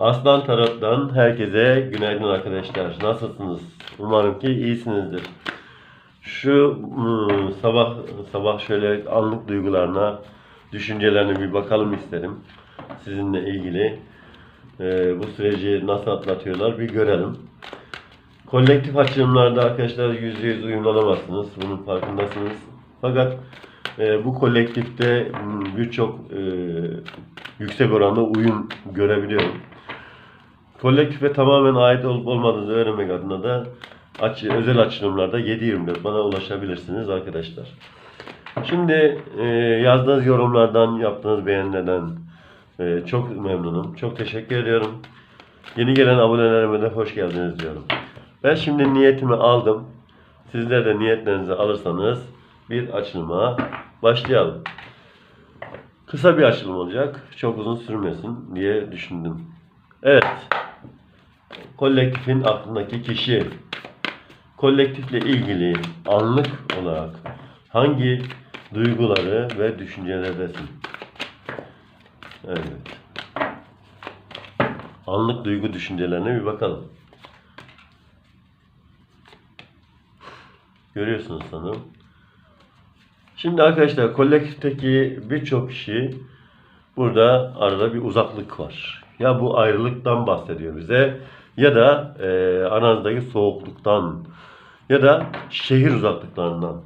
Aslan Tarot'tan herkese günaydın arkadaşlar. Nasılsınız? Umarım ki iyisinizdir. Şu hmm, sabah sabah şöyle anlık duygularına, düşüncelerine bir bakalım isterim. Sizinle ilgili Ee, bu süreci nasıl atlatıyorlar bir görelim. Kolektif açılımlarda arkadaşlar yüzde yüz uyumlanamazsınız. Bunun farkındasınız. Fakat e, bu kolektifte hmm, birçok e, yüksek oranda uyum görebiliyorum. Kolektife tamamen ait olup olmadığını öğrenmek adına da aç, özel açılımlarda 7-24 bana ulaşabilirsiniz arkadaşlar. Şimdi e, yazdığınız yorumlardan, yaptığınız beğenilerden e, çok memnunum. Çok teşekkür ediyorum. Yeni gelen abonelerime de hoş geldiniz diyorum. Ben şimdi niyetimi aldım. Sizler de niyetlerinizi alırsanız bir açılıma başlayalım. Kısa bir açılım olacak. Çok uzun sürmesin diye düşündüm. Evet. Kolektifin aklındaki kişi kolektifle ilgili anlık olarak hangi duyguları ve düşüncelerdesin? Evet. Anlık duygu düşüncelerine bir bakalım. Görüyorsunuz sanırım. Şimdi arkadaşlar kolektifteki birçok kişi burada arada bir uzaklık var. Ya bu ayrılıktan bahsediyor bize ya da e, aranızdaki soğukluktan ya da şehir uzaklıklarından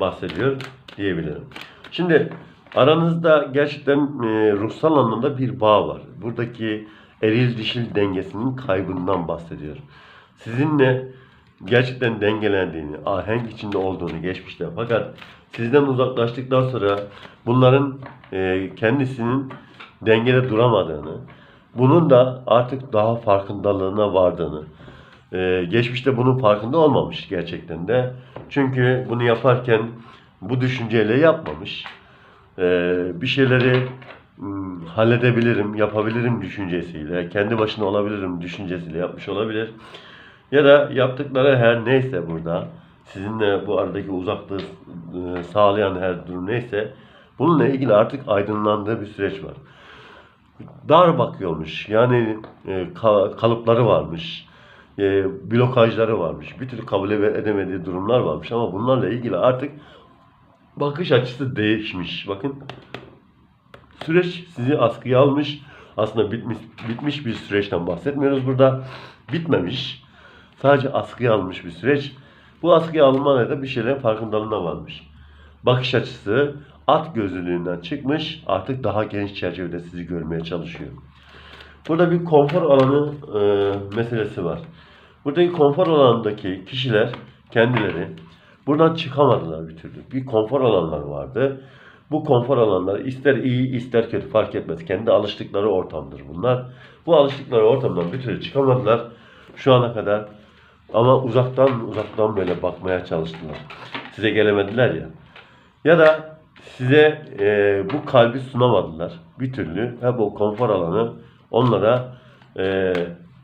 bahsediyor diyebilirim. Şimdi aranızda gerçekten e, ruhsal anlamda bir bağ var. Buradaki eril dişil dengesinin kaybından bahsediyor. Sizinle gerçekten dengelendiğini, ahenk içinde olduğunu geçmişte fakat sizden uzaklaştıktan sonra bunların e, kendisinin dengede duramadığını, bunun da artık daha farkındalığına vardığını, e, geçmişte bunun farkında olmamış gerçekten de. Çünkü bunu yaparken bu düşünceyle yapmamış. E, bir şeyleri hmm, halledebilirim, yapabilirim düşüncesiyle, kendi başına olabilirim düşüncesiyle yapmış olabilir. Ya da yaptıkları her neyse burada, sizinle bu aradaki uzaklığı e, sağlayan her durum neyse, bununla ilgili artık aydınlandığı bir süreç var. Dar bakıyormuş, yani e, ka- kalıpları varmış, e, blokajları varmış, bir türlü kabul edemediği durumlar varmış ama bunlarla ilgili artık bakış açısı değişmiş. Bakın süreç sizi askıya almış. Aslında bitmiş, bitmiş bir süreçten bahsetmiyoruz burada. Bitmemiş. Sadece askıya alınmış bir süreç. Bu askıya alınma da bir şeylerin farkındalığına varmış. Bakış açısı at gözlülüğünden çıkmış. Artık daha geniş çerçevede sizi görmeye çalışıyor. Burada bir konfor alanı e, meselesi var. Buradaki konfor alanındaki kişiler kendileri buradan çıkamadılar bir türlü. Bir konfor alanları vardı. Bu konfor alanları ister iyi ister kötü fark etmez. Kendi alıştıkları ortamdır bunlar. Bu alıştıkları ortamdan bir türlü çıkamadılar şu ana kadar. Ama uzaktan uzaktan böyle bakmaya çalıştılar. Size gelemediler ya. Ya da size e, bu kalbi sunamadılar bir türlü. Hep o konfor alanı onlara e,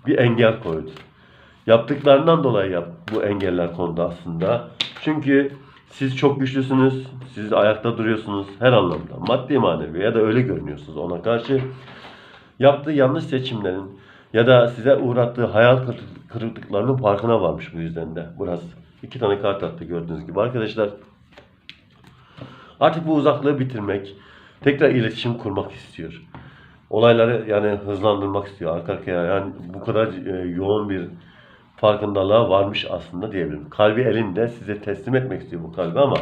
bir engel koydu. Yaptıklarından dolayı yap, bu engeller kondu aslında. Çünkü siz çok güçlüsünüz, siz ayakta duruyorsunuz her anlamda. Maddi manevi ya da öyle görünüyorsunuz ona karşı. Yaptığı yanlış seçimlerin ya da size uğrattığı hayal kırık- kırıklıklarının farkına varmış bu yüzden de. Burası. iki tane kart attı gördüğünüz gibi arkadaşlar. Artık bu uzaklığı bitirmek, tekrar iletişim kurmak istiyor. Olayları yani hızlandırmak istiyor arka arkaya. Yani bu kadar e, yoğun bir farkındalığa varmış aslında diyebilirim. Kalbi elinde size teslim etmek istiyor bu kalbi ama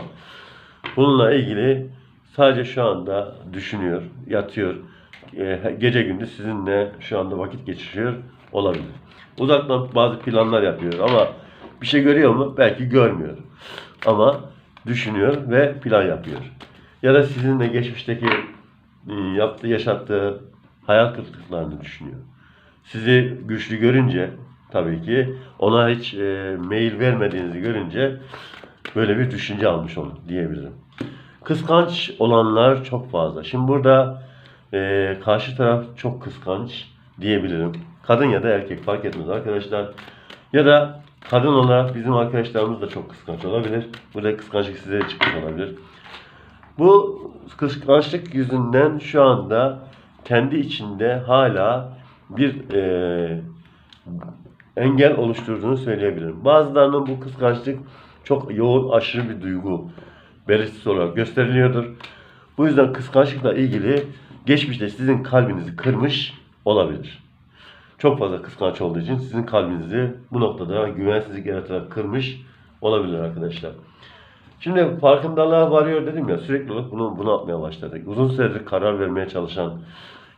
bununla ilgili sadece şu anda düşünüyor, yatıyor. E, gece gündüz sizinle şu anda vakit geçiriyor olabilir. Uzaktan bazı planlar yapıyor ama bir şey görüyor mu? Belki görmüyor. Ama düşünüyor ve plan yapıyor. Ya da sizinle geçmişteki e, yaptığı, yaşattığı hayal kırıklıklarını düşünüyor. Sizi güçlü görünce tabii ki ona hiç e, mail vermediğinizi görünce böyle bir düşünce almış onu diyebilirim. Kıskanç olanlar çok fazla. Şimdi burada e, karşı taraf çok kıskanç diyebilirim. Kadın ya da erkek fark etmez arkadaşlar. Ya da kadın olarak bizim arkadaşlarımız da çok kıskanç olabilir. Burada kıskançlık size çıkmış olabilir. Bu kıskançlık yüzünden şu anda kendi içinde hala bir e, engel oluşturduğunu söyleyebilirim. Bazılarının bu kıskançlık çok yoğun, aşırı bir duygu belirtisi olarak gösteriliyordur. Bu yüzden kıskançlıkla ilgili geçmişte sizin kalbinizi kırmış olabilir. Çok fazla kıskanç olduğu için sizin kalbinizi bu noktada güvensizlik yaratarak kırmış olabilir arkadaşlar. Şimdi farkındalığa varıyor dedim ya sürekli olarak bunu, bunu yapmaya başladık. Uzun süredir karar vermeye çalışan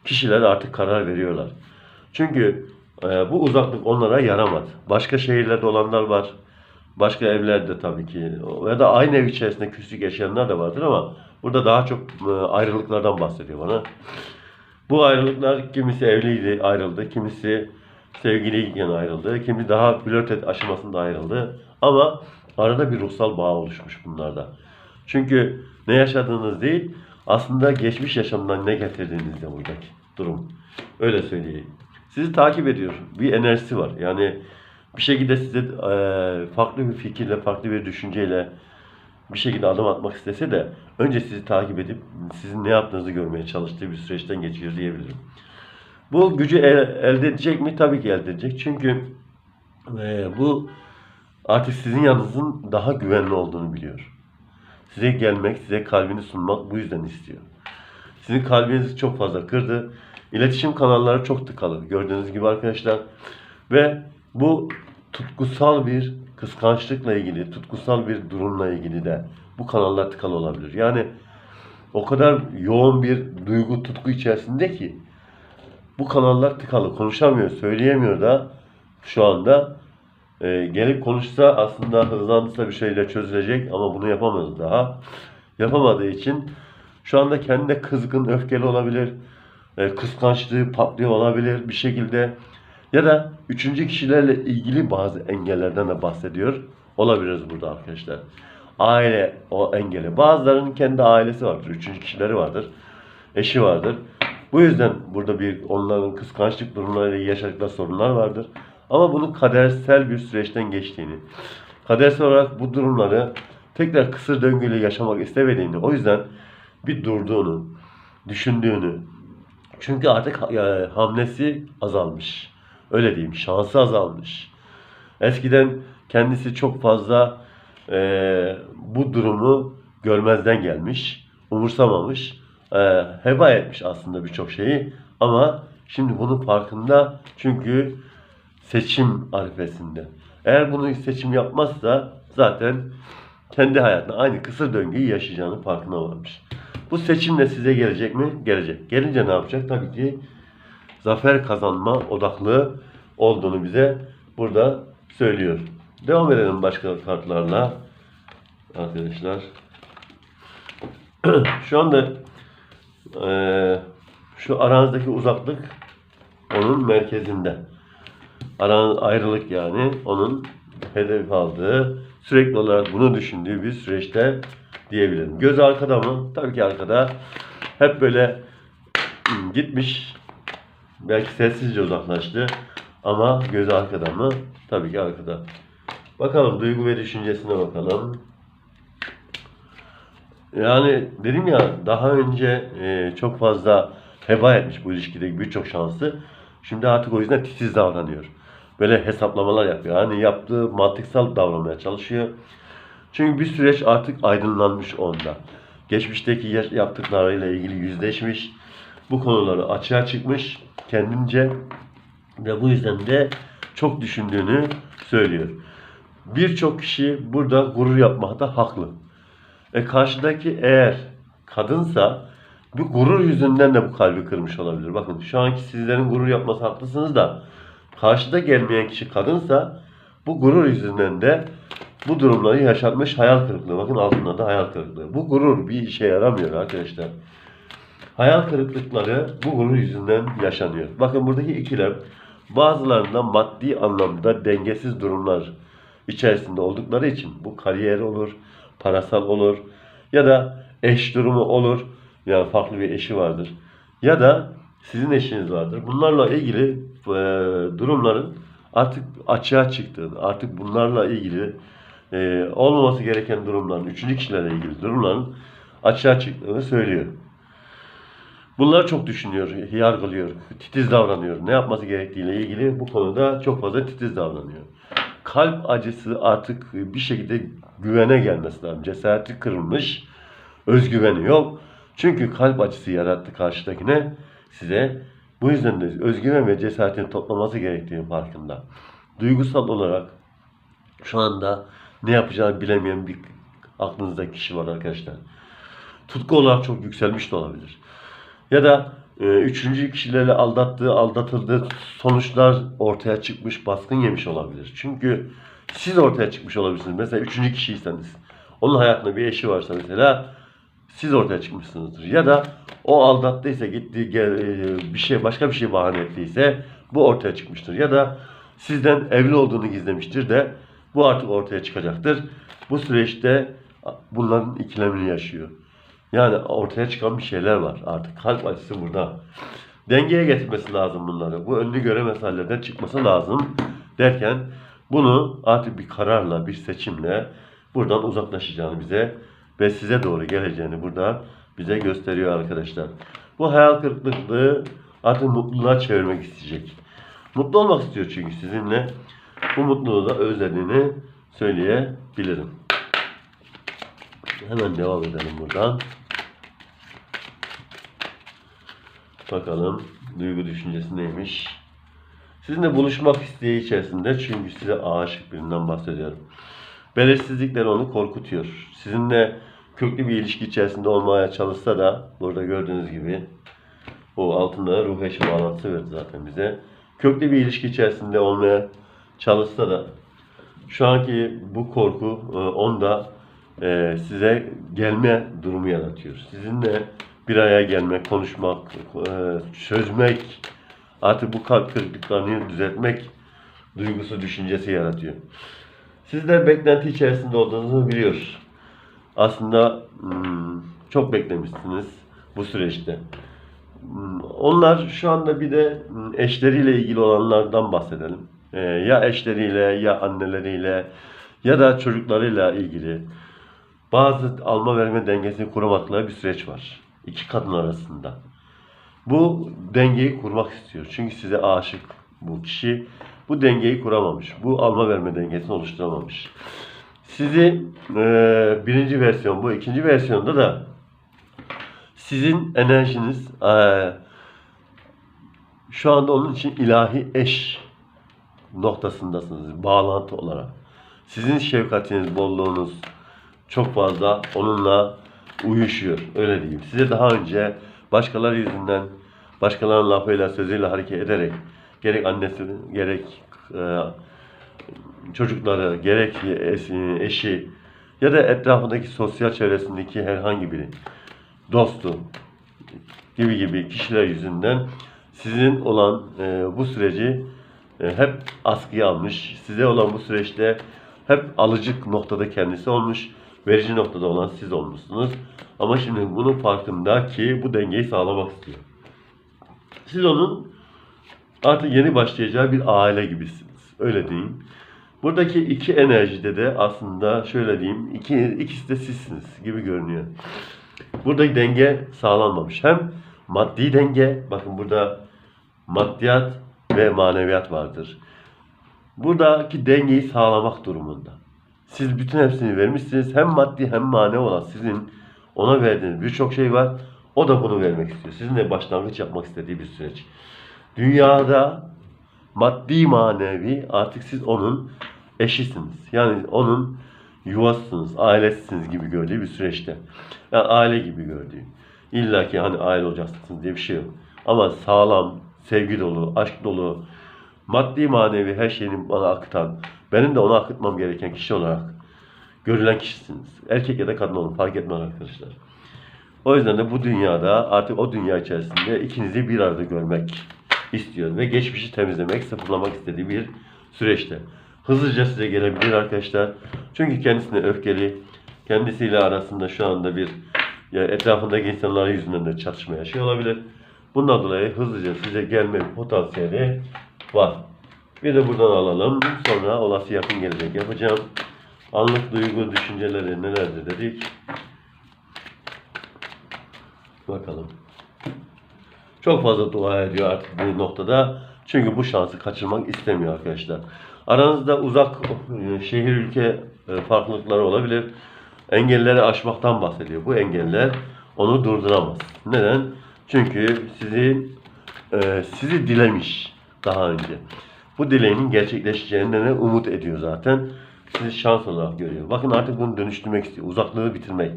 kişiler artık karar veriyorlar. Çünkü e, bu uzaklık onlara yaramadı. Başka şehirlerde olanlar var. Başka evlerde tabii ki ya da aynı ev içerisinde küslük yaşayanlar da vardır ama burada daha çok e, ayrılıklardan bahsediyor bana. Bu ayrılıklar kimisi evliydi ayrıldı, kimisi sevgiliyken ayrıldı, kimi daha flört aşamasında ayrıldı. Ama arada bir ruhsal bağ oluşmuş bunlarda. Çünkü ne yaşadığınız değil, aslında geçmiş yaşamdan ne getirdiğiniz de buradaki durum. Öyle söyleyeyim. Sizi takip ediyor. Bir enerjisi var. Yani bir şekilde size farklı bir fikirle, farklı bir düşünceyle bir şekilde adım atmak istese de önce sizi takip edip sizin ne yaptığınızı görmeye çalıştığı bir süreçten geçiyor diyebilirim. Bu gücü el- elde edecek mi? Tabii ki elde edecek. Çünkü eee, bu artık sizin yanınızın daha güvenli olduğunu biliyor. Size gelmek, size kalbini sunmak bu yüzden istiyor. Sizin kalbinizi çok fazla kırdı. İletişim kanalları çok tıkalı. Gördüğünüz gibi arkadaşlar. Ve bu tutkusal bir kıskançlıkla ilgili, tutkusal bir durumla ilgili de bu kanallar tıkalı olabilir. Yani o kadar yoğun bir duygu, tutku içerisinde ki bu kanallar tıkalı. Konuşamıyor, söyleyemiyor da şu anda. Ee, gelip konuşsa aslında hızlanırsa bir şeyler çözülecek ama bunu yapamaz daha. Yapamadığı için şu anda kendine kızgın, öfkeli olabilir. Ee, kıskançlığı patlıyor olabilir bir şekilde. Ya da üçüncü kişilerle ilgili bazı engellerden de bahsediyor olabiliriz burada arkadaşlar. Aile o engeli. Bazılarının kendi ailesi vardır. Üçüncü kişileri vardır. Eşi vardır. Bu yüzden burada bir onların kıskançlık durumlarıyla yaşadıkları sorunlar vardır. Ama bunun kadersel bir süreçten geçtiğini, kadersel olarak bu durumları tekrar kısır döngüyle yaşamak istemediğini, o yüzden bir durduğunu, düşündüğünü, çünkü artık e, hamlesi azalmış. Öyle diyeyim, şansı azalmış. Eskiden kendisi çok fazla e, bu durumu görmezden gelmiş, umursamamış, e, heba etmiş aslında birçok şeyi. Ama şimdi bunun farkında çünkü seçim arifesinde. Eğer bunu seçim yapmazsa zaten kendi hayatında aynı kısır döngüyü yaşayacağının farkına varmış. Bu seçimle size gelecek mi? Gelecek. Gelince ne yapacak? Tabii ki zafer kazanma odaklı olduğunu bize burada söylüyor. Devam edelim başka kartlarla. Arkadaşlar. şu anda eee, şu aranızdaki uzaklık onun merkezinde. Aran ayrılık yani onun hedef aldığı, sürekli olarak bunu düşündüğü bir süreçte diyebilirim. Göz arkada mı? Tabii ki arkada. Hep böyle hmm, gitmiş. Belki sessizce uzaklaştı. Ama gözü arkada mı? Tabii ki arkada. Bakalım duygu ve düşüncesine bakalım. Yani dedim ya daha önce e, çok fazla heba etmiş bu ilişkideki birçok şansı. Şimdi artık o yüzden titiz davranıyor. Böyle hesaplamalar yapıyor. Yani yaptığı mantıksal davranmaya çalışıyor. Çünkü bir süreç artık aydınlanmış onda. Geçmişteki yaptıklarıyla ilgili yüzleşmiş. Bu konuları açığa çıkmış kendince ve bu yüzden de çok düşündüğünü söylüyor. Birçok kişi burada gurur yapmakta haklı. E karşıdaki eğer kadınsa bu gurur yüzünden de bu kalbi kırmış olabilir. Bakın şu anki sizlerin gurur yapması haklısınız da karşıda gelmeyen kişi kadınsa bu gurur yüzünden de bu durumları yaşatmış hayal kırıklığı. Bakın altında da hayal kırıklığı. Bu gurur bir işe yaramıyor arkadaşlar. Hayal kırıklıkları bu gurur yüzünden yaşanıyor. Bakın buradaki ikilem bazılarında maddi anlamda dengesiz durumlar içerisinde oldukları için bu kariyer olur, parasal olur ya da eş durumu olur. Yani farklı bir eşi vardır. Ya da sizin eşiniz vardır. Bunlarla ilgili e, durumların artık açığa çıktığını, artık bunlarla ilgili e, olmaması gereken durumların, üçüncü kişilerle ilgili durumların açığa çıktığını söylüyor. Bunları çok düşünüyor, yargılıyor, titiz davranıyor. Ne yapması gerektiğiyle ilgili bu konuda çok fazla titiz davranıyor. Kalp acısı artık bir şekilde güvene gelmesi lazım. Cesareti kırılmış, özgüveni yok. Çünkü kalp acısı yarattı karşıdakine size. Bu yüzden de özgüven ve cesaretini toplaması gerektiğini farkında. Duygusal olarak şu anda ne yapacağını bilemeyen bir aklınızda kişi var arkadaşlar. Tutku olarak çok yükselmiş de olabilir. Ya da e, üçüncü kişilerle aldattığı, aldatıldığı sonuçlar ortaya çıkmış, baskın yemiş olabilir. Çünkü siz ortaya çıkmış olabilirsiniz. Mesela üçüncü kişiyseniz, onun hayatında bir eşi varsa mesela siz ortaya çıkmışsınızdır. Ya da o aldattıysa gitti gel, e, bir şey başka bir şey bahane ettiyse bu ortaya çıkmıştır. Ya da sizden evli olduğunu gizlemiştir de bu artık ortaya çıkacaktır. Bu süreçte bunların ikilemini yaşıyor. Yani ortaya çıkan bir şeyler var artık. Kalp acısı burada. Dengeye getirmesi lazım bunları. Bu önünü göremez hallerden çıkması lazım derken bunu artık bir kararla, bir seçimle buradan uzaklaşacağını bize ve size doğru geleceğini burada bize gösteriyor arkadaşlar. Bu hayal kırıklığı artık mutluluğa çevirmek isteyecek. Mutlu olmak istiyor çünkü sizinle. Bu mutluluğu da özlediğini söyleyebilirim. Hemen devam edelim buradan. Bakalım duygu düşüncesi neymiş. Sizinle buluşmak isteği içerisinde çünkü size aşık birinden bahsediyorum. Belirsizlikler onu korkutuyor. Sizinle köklü bir ilişki içerisinde olmaya çalışsa da burada gördüğünüz gibi o altında ruh eşi bağlantısı verdi zaten bize. Köklü bir ilişki içerisinde olmaya çalışsa da şu anki bu korku e, onda e, size gelme durumu yaratıyor. Sizinle bir araya gelmek, konuşmak, e, çözmek, artık bu kalp kırıklıklarını düzeltmek duygusu, düşüncesi yaratıyor. Sizler beklenti içerisinde olduğunuzu biliyor. Aslında hmm, çok beklemişsiniz bu süreçte. Hmm, Onlar şu anda bir de hmm, eşleriyle ilgili olanlardan bahsedelim. Ee, ya eşleriyle ya anneleriyle ya da çocuklarıyla ilgili bazı alma verme dengesini kuramadıkları bir süreç var. İki kadın arasında. Bu dengeyi kurmak istiyor. Çünkü size aşık bu kişi. Bu dengeyi kuramamış. Bu alma verme dengesini oluşturamamış. Sizi e, birinci versiyon bu. ikinci versiyonda da sizin enerjiniz e, şu anda onun için ilahi eş noktasındasınız. Bağlantı olarak. Sizin şefkatiniz, bolluğunuz çok fazla onunla uyuşuyor. Öyle diyeyim. Size daha önce başkaları yüzünden başkalarının lafıyla sözüyle hareket ederek gerek annesi gerek e, çocukları gerek eşi, ya da etrafındaki sosyal çevresindeki herhangi biri dostu gibi gibi kişiler yüzünden sizin olan e, bu süreci e, hep askıya almış. Size olan bu süreçte hep alıcı noktada kendisi olmuş. Verici noktada olan siz olmuşsunuz. Ama şimdi bunun farkında ki bu dengeyi sağlamak istiyor. Siz onun artık yeni başlayacağı bir aile gibisiniz. Öyle diyeyim. Buradaki iki enerjide de aslında şöyle diyeyim, iki, ikisi de sizsiniz gibi görünüyor. Buradaki denge sağlanmamış. Hem maddi denge, bakın burada maddiyat ve maneviyat vardır. Buradaki dengeyi sağlamak durumunda. Siz bütün hepsini vermişsiniz. Hem maddi hem manevi olan sizin ona verdiğiniz birçok şey var. O da bunu vermek istiyor. Sizinle başlangıç yapmak istediği bir süreç. Dünyada maddi manevi artık siz onun eşisiniz. Yani onun yuvasısınız, ailesisiniz gibi gördüğü bir süreçte. Yani aile gibi gördüğü. İlla ki hani aile olacaksınız diye bir şey yok. Ama sağlam, sevgi dolu, aşk dolu, maddi manevi her şeyini bana akıtan, benim de ona akıtmam gereken kişi olarak görülen kişisiniz. Erkek ya da kadın olun fark etmez arkadaşlar. O yüzden de bu dünyada artık o dünya içerisinde ikinizi bir arada görmek istiyor ve geçmişi temizlemek, sıfırlamak istediği bir süreçte. Hızlıca size gelebilir arkadaşlar. Çünkü kendisine öfkeli, kendisiyle arasında şu anda bir ya etrafındaki insanlar yüzünden de çatışma yaşıyor olabilir. Bundan dolayı hızlıca size gelme potansiyeli var. Bir de buradan alalım. Sonra olası yakın gelecek yapacağım. Anlık duygu, düşünceleri nelerdir dedik. Bakalım. Çok fazla dua ediyor artık bu noktada. Çünkü bu şansı kaçırmak istemiyor arkadaşlar. Aranızda uzak e, şehir ülke e, farklılıkları olabilir. Engelleri aşmaktan bahsediyor. Bu engeller onu durduramaz. Neden? Çünkü sizi e, sizi dilemiş daha önce. Bu dileğinin gerçekleşeceğine umut ediyor zaten. Sizi şans olarak görüyor. Bakın artık bunu dönüştürmek istiyor. Uzaklığı bitirmek.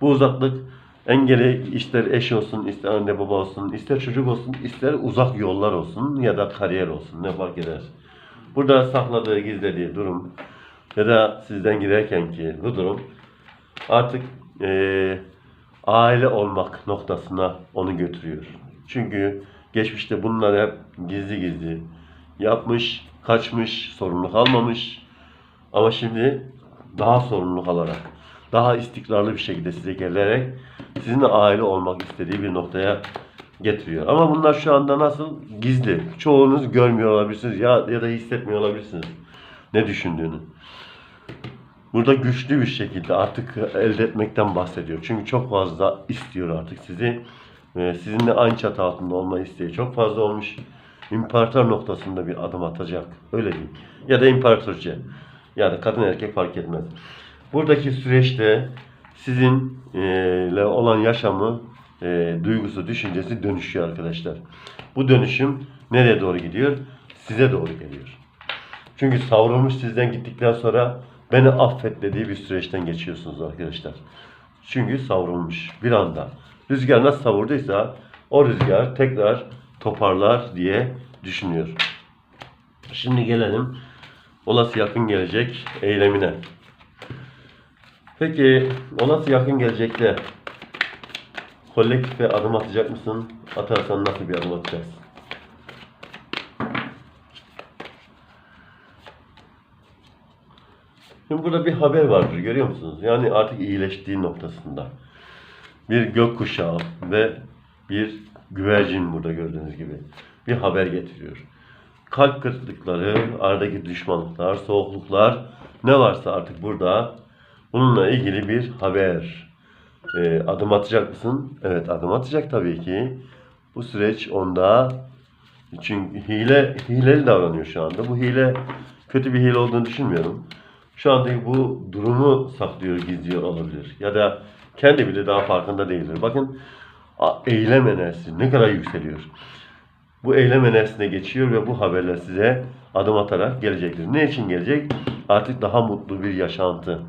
Bu uzaklık engeli ister eş olsun, ister anne baba olsun, ister çocuk olsun, ister uzak yollar olsun ya da kariyer olsun ne fark eder. Burada sakladığı, gizlediği durum ya da sizden giderken ki bu durum artık eee, aile olmak noktasına onu götürüyor. Çünkü geçmişte bunları hep gizli gizli yapmış, kaçmış, sorumluluk almamış. Ama şimdi daha sorumluluk alarak, daha istikrarlı bir şekilde size gelerek sizinle aile olmak istediği bir noktaya getiriyor. Ama bunlar şu anda nasıl? Gizli. Çoğunuz görmüyor olabilirsiniz ya, ya da hissetmiyor olabilirsiniz ne düşündüğünü. Burada güçlü bir şekilde artık elde etmekten bahsediyor. Çünkü çok fazla istiyor artık sizi. Ve sizinle aynı çatı altında olma isteği çok fazla olmuş. İmparator noktasında bir adım atacak. Öyle değil. Ya da imparatorca. Yani kadın erkek fark etmez. Buradaki süreçte sizinle olan yaşamı, e, duygusu, düşüncesi dönüşüyor arkadaşlar. Bu dönüşüm nereye doğru gidiyor? Size doğru geliyor. Çünkü savrulmuş sizden gittikten sonra beni affet dediği bir süreçten geçiyorsunuz arkadaşlar. Çünkü savrulmuş bir anda. Rüzgar nasıl savurduysa o rüzgar tekrar toparlar diye düşünüyor. Şimdi gelelim olası yakın gelecek eylemine. Peki olası yakın gelecekte kolektife adım atacak mısın? Atarsan nasıl bir adım atacaksın? Şimdi burada bir haber vardır görüyor musunuz? Yani artık iyileştiği noktasında. Bir gökkuşağı ve bir güvercin burada gördüğünüz gibi bir haber getiriyor. Kalp kırıklıkları, aradaki düşmanlıklar, soğukluklar ne varsa artık burada bununla ilgili bir haber. Ee, adım atacak mısın? Evet adım atacak tabii ki. Bu süreç onda çünkü hile hileli davranıyor şu anda. Bu hile kötü bir hile olduğunu düşünmüyorum. Şu anda bu durumu saklıyor, gizliyor olabilir. Ya da kendi bile daha farkında değildir. Bakın eylem enerjisi ne kadar yükseliyor. Bu eylem enerjisine geçiyor ve bu haberler size adım atarak gelecektir. Ne için gelecek? Artık daha mutlu bir yaşantı,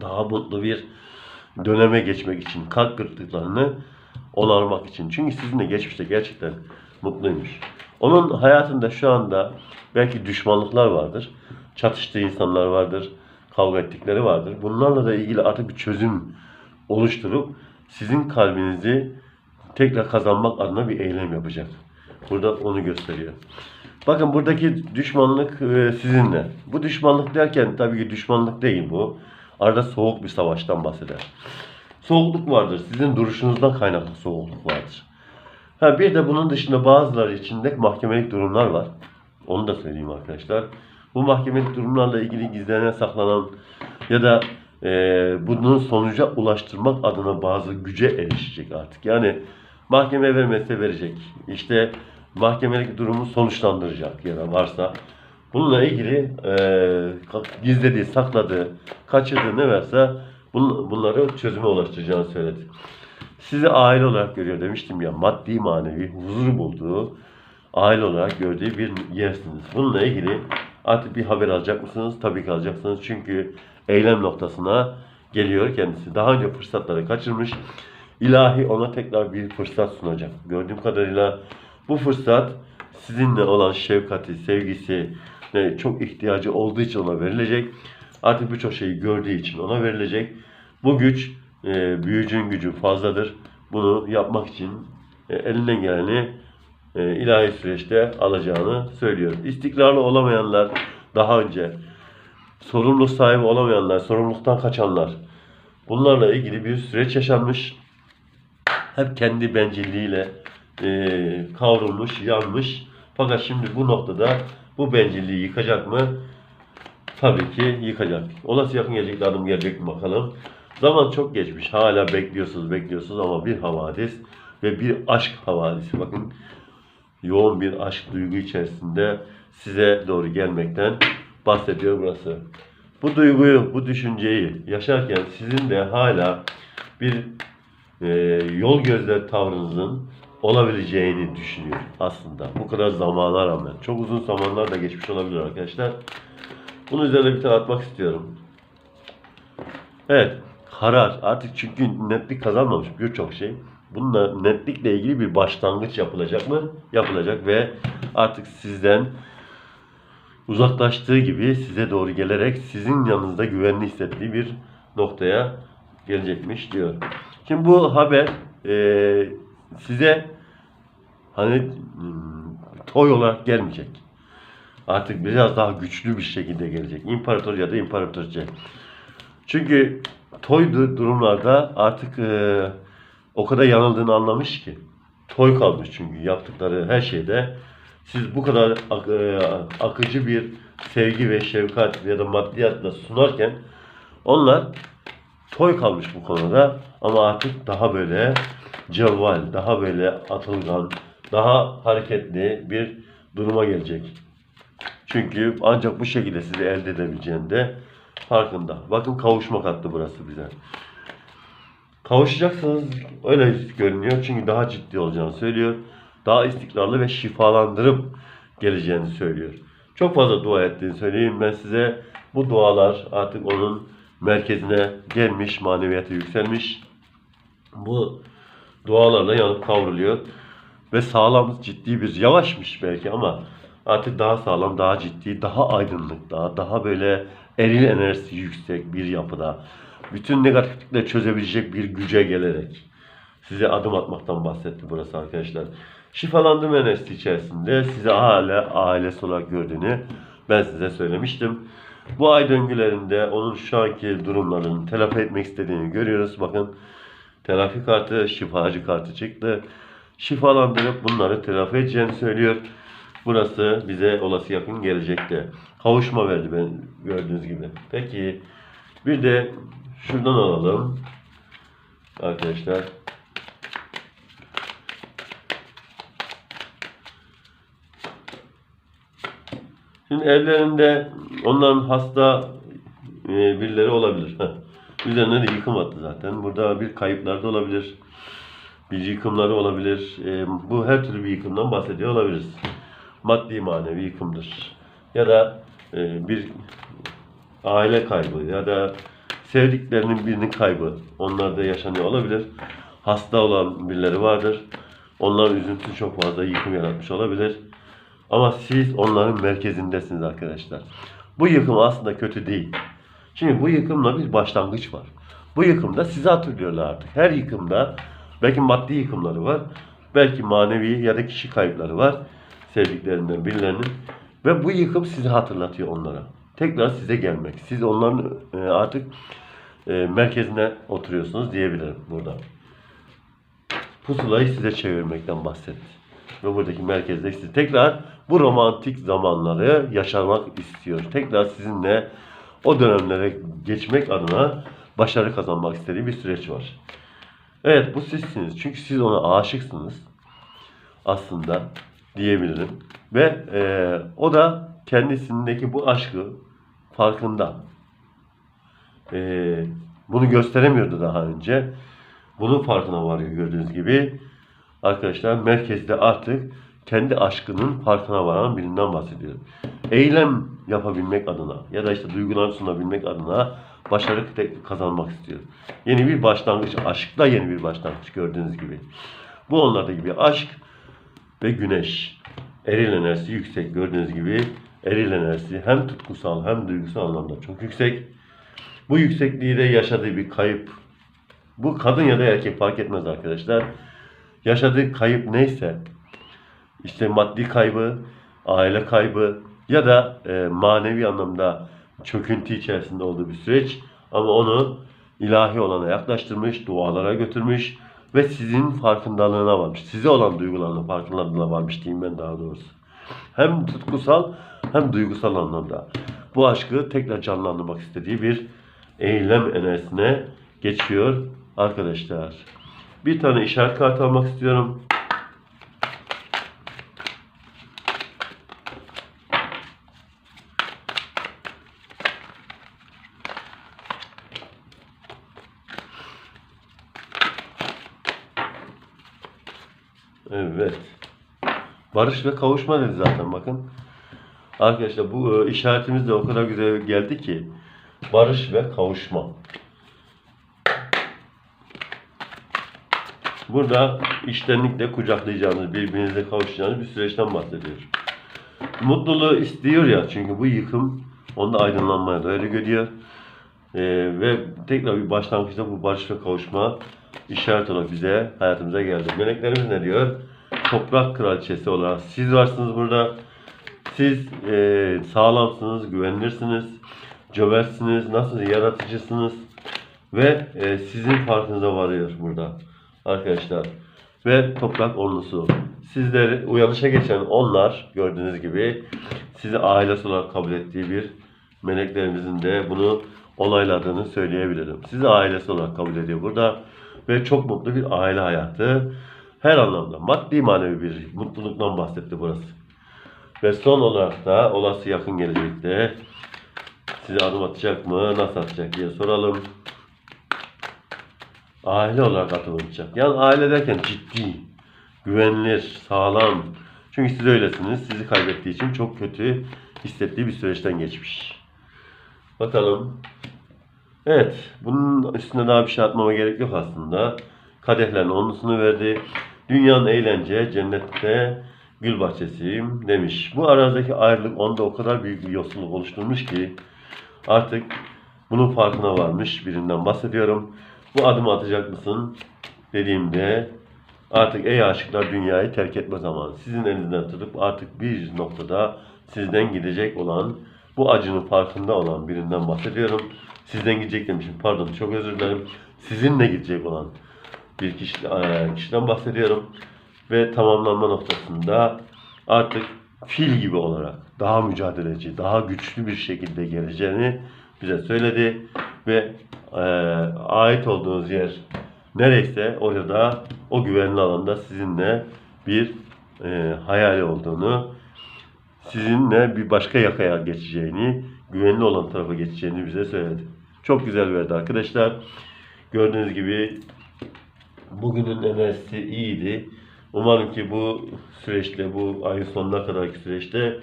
daha mutlu bir döneme geçmek için, kalp kırıklıklarını onarmak için. Çünkü sizinle geçmişte gerçekten mutluymuş. Onun hayatında şu anda belki düşmanlıklar vardır. Çatıştığı insanlar vardır. Kavga ettikleri vardır. Bunlarla da ilgili artık bir çözüm oluşturup sizin kalbinizi tekrar kazanmak adına bir eylem yapacak. Burada onu gösteriyor. Bakın buradaki düşmanlık e, sizinle. Bu düşmanlık derken tabii ki düşmanlık değil bu. Arada soğuk bir savaştan bahseder. Soğukluk vardır. Sizin duruşunuzdan kaynaklı soğukluk vardır. Ha bir de bunun dışında bazıları içinde mahkemelik durumlar var. Onu da söyleyeyim arkadaşlar. Bu mahkemelik durumlarla ilgili gizlenen, saklanan ya da e, bunun sonuca ulaştırmak adına bazı güce erişecek artık. Yani mahkeme vermezse verecek. İşte mahkemelik durumu sonuçlandıracak ya da varsa. Bununla ilgili e, gizlediği, sakladığı, kaçırdığı ne varsa bun- bunları çözüme ulaştıracağını söyledi. Sizi aile olarak görüyor demiştim ya. Maddi manevi huzur bulduğu, aile olarak gördüğü bir yersiniz. Bununla ilgili artık bir haber alacak mısınız? Tabii ki alacaksınız. Çünkü eylem noktasına geliyor kendisi. Daha önce fırsatları kaçırmış. İlahi ona tekrar bir fırsat sunacak. Gördüğüm kadarıyla bu fırsat sizinle olan şefkati, sevgisi ne çok ihtiyacı olduğu için ona verilecek. Artık birçok şeyi gördüğü için ona verilecek. Bu güç e, büyücünün gücü fazladır. Bunu yapmak için e, elinden geleni e, ilahi süreçte alacağını söylüyor. İstikrarlı olamayanlar daha önce sorumluluk sahibi olamayanlar, sorumluluktan kaçanlar bunlarla ilgili bir süreç yaşanmış. Hep kendi bencilliğiyle e, kavrulmuş, yanmış. Fakat şimdi bu noktada bu bencilliği yıkacak mı? Tabii ki yıkacak. Olası yakın gelecekte adım gelecek mi bakalım. Zaman çok geçmiş. Hala bekliyorsunuz, bekliyorsunuz ama bir havadis ve bir aşk havalisi. Bakın yoğun bir aşk duygu içerisinde size doğru gelmekten bahsediyor burası. Bu duyguyu, bu düşünceyi yaşarken sizin de hala bir e, yol gözler tavrınızın olabileceğini düşünüyor aslında. Bu kadar zamana rağmen. Çok uzun zamanlar da geçmiş olabilir arkadaşlar. Bunun üzerine bir tane atmak istiyorum. Evet, karar. Artık çünkü netlik kazanmamış birçok şey. Bununla netlikle ilgili bir başlangıç yapılacak mı? Yapılacak ve artık sizden uzaklaştığı gibi size doğru gelerek sizin yanınızda güvenli hissettiği bir noktaya gelecekmiş diyor. Şimdi bu haber eee, size hani hmm, toy olarak gelmeyecek. Artık biraz daha güçlü bir şekilde gelecek. İmparator ya da imparatorca. Çünkü toy du- durumlarda artık eee, o kadar yanıldığını anlamış ki. Toy kalmış çünkü yaptıkları her şeyde. Siz bu kadar ak- eee, akıcı bir sevgi ve şefkat ya da maddiyatla sunarken onlar toy kalmış bu konuda ama artık daha böyle cevval, daha böyle atılgan, daha hareketli bir duruma gelecek. Çünkü ancak bu şekilde sizi elde edebileceğini de farkında. Bakın kavuşma kattı burası bize. Kavuşacaksınız öyle görünüyor çünkü daha ciddi olacağını söylüyor. Daha istikrarlı ve şifalandırıp geleceğini söylüyor. Çok fazla dua ettiğini söyleyeyim ben size. Bu dualar artık onun merkezine gelmiş, maneviyatı yükselmiş. Bu dualarla yanıp kavruluyor. Ve sağlam, ciddi bir, yavaşmış belki ama artık daha sağlam, daha ciddi, daha aydınlık, daha, daha böyle eril enerjisi yüksek bir yapıda. Bütün negatiflikleri çözebilecek bir güce gelerek size adım atmaktan bahsetti burası arkadaşlar. Şifalandırma enerjisi içerisinde size hala ailesi olarak gördüğünü ben size söylemiştim. Bu ay döngülerinde onun şu anki durumlarını telafi etmek istediğini görüyoruz. Bakın telafi kartı, şifacı kartı çıktı. Şifalandırıp bunları telafi edeceğini söylüyor. Burası bize olası yakın gelecekte. Kavuşma verdi ben gördüğünüz gibi. Peki bir de şuradan alalım. Arkadaşlar. Şimdi evlerinde onların hasta e, birileri olabilir. Üzerine de yıkım attı zaten. Burada bir kayıplar da olabilir. Bir yıkımları olabilir. E, bu her türlü bir yıkımdan bahsediyor olabiliriz. Maddi manevi yıkımdır. Ya da e, bir aile kaybı ya da sevdiklerinin birinin kaybı. Onlar da yaşanıyor olabilir. Hasta olan birileri vardır. Onların üzüntüsü çok fazla yıkım yaratmış olabilir. Ama siz onların merkezindesiniz arkadaşlar. Bu yıkım aslında kötü değil. Şimdi bu yıkımla bir başlangıç var. Bu yıkımda sizi hatırlıyorlar artık. Her yıkımda belki maddi yıkımları var. Belki manevi ya da kişi kayıpları var. Sevdiklerinden birilerinin. Ve bu yıkım sizi hatırlatıyor onlara. Tekrar size gelmek. Siz onların e, artık e, merkezine oturuyorsunuz diyebilirim burada. Pusulayı size çevirmekten bahsetti. Ve buradaki merkezde siz tekrar bu romantik zamanları yaşamak istiyor. Tekrar sizinle o dönemlere geçmek adına başarı kazanmak istediği bir süreç var. Evet bu sizsiniz. Çünkü siz ona aşıksınız. Aslında diyebilirim. Ve e, o da kendisindeki bu aşkı farkında. E, bunu gösteremiyordu daha önce. Bunun farkına varıyor gördüğünüz gibi. Arkadaşlar merkezde artık kendi aşkının farkına varan birinden bahsediyorum. Eylem yapabilmek adına ya da işte duygularını sunabilmek adına başarı kazanmak istiyor. Yeni bir başlangıç, aşkla yeni bir başlangıç gördüğünüz gibi. Bu onlarda gibi aşk ve güneş. Eril enerjisi yüksek gördüğünüz gibi. Eril enerjisi hem tutkusal hem duygusal anlamda çok yüksek. Bu yüksekliği de yaşadığı bir kayıp. Bu kadın ya da erkek fark etmez arkadaşlar. Yaşadığı kayıp neyse işte maddi kaybı, aile kaybı ya da e, manevi anlamda çöküntü içerisinde olduğu bir süreç ama onu ilahi olana yaklaştırmış, dualara götürmüş ve sizin farkındalığına varmış. Size olan duygularının farkındalığına varmış diyeyim ben daha doğrusu. Hem tutkusal hem duygusal anlamda. Bu aşkı tekrar canlandırmak istediği bir eylem enerjisine geçiyor arkadaşlar. Bir tane işaret kartı almak istiyorum. Evet. Barış ve kavuşma dedi zaten bakın. Arkadaşlar bu e, işaretimiz de o kadar güzel geldi ki barış ve kavuşma. Burada içtenlikle kucaklayacağınız, birbirinize kavuşacağınız bir süreçten bahsediyor. Mutluluğu istiyor ya çünkü bu yıkım onda aydınlanmaya öyle görüyor. Ee, ve tekrar bir başlangıçta bu barış ve kavuşma işaret olarak bize hayatımıza geldi. Meleklerimiz ne diyor? Toprak kraliçesi olarak siz varsınız burada. Siz e, sağlamsınız, güvenilirsiniz, cömertsiniz, nasıl yaratıcısınız ve e, sizin farkınıza varıyor burada arkadaşlar. Ve toprak onlusu. Sizleri uyanışa geçen onlar gördüğünüz gibi sizi ailesi olarak kabul ettiği bir meleklerimizin de bunu onayladığını söyleyebilirim. Sizi ailesi olarak kabul ediyor burada ve çok mutlu bir aile hayatı. Her anlamda maddi manevi bir mutluluktan bahsetti burası. Ve son olarak da olası yakın gelecekte size adım atacak mı, nasıl atacak diye soralım. Aile olarak adım atacak. Yani aile derken ciddi, güvenilir, sağlam. Çünkü siz öylesiniz. Sizi kaybettiği için çok kötü hissettiği bir süreçten geçmiş. Bakalım. Evet. Bunun üstüne daha bir şey atmama gerek yok aslında. Kadehlerin onlusunu verdi. Dünyanın eğlence, cennette gül bahçesiyim demiş. Bu aradaki ayrılık onda o kadar büyük bir yoksulluk oluşturmuş ki artık bunun farkına varmış birinden bahsediyorum. Bu adımı atacak mısın dediğimde artık ey aşıklar dünyayı terk etme zamanı. Sizin elinizden tutup artık bir noktada sizden gidecek olan bu acının farkında olan birinden bahsediyorum. Sizden gidecek demişim pardon çok özür dilerim. Sizinle gidecek olan bir kişi, eee, kişiden bahsediyorum. Ve tamamlanma noktasında artık fil gibi olarak daha mücadeleci, daha güçlü bir şekilde geleceğini bize söyledi. Ve eee, ait olduğunuz yer nereyse orada o güvenli alanda sizinle bir eee hayali olduğunu, sizinle bir başka yakaya geçeceğini, güvenli olan tarafa geçeceğini bize söyledi. Çok güzel verdi arkadaşlar. Gördüğünüz gibi bugünün enerjisi iyiydi. Umarım ki bu süreçte, bu ayın sonuna kadarki süreçte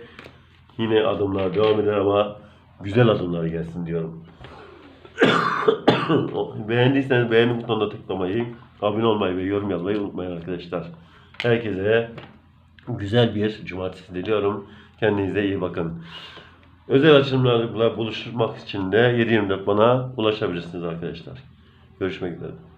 yine adımlar devam eder ama güzel adımlar gelsin diyorum. Beğendiyseniz beğeni butonuna tıklamayı, abone olmayı ve yorum yazmayı unutmayın arkadaşlar. Herkese güzel bir cumartesi diliyorum. Kendinize iyi bakın. Özel açılımlarla buluşmak için de 724 bana ulaşabilirsiniz arkadaşlar. Görüşmek üzere.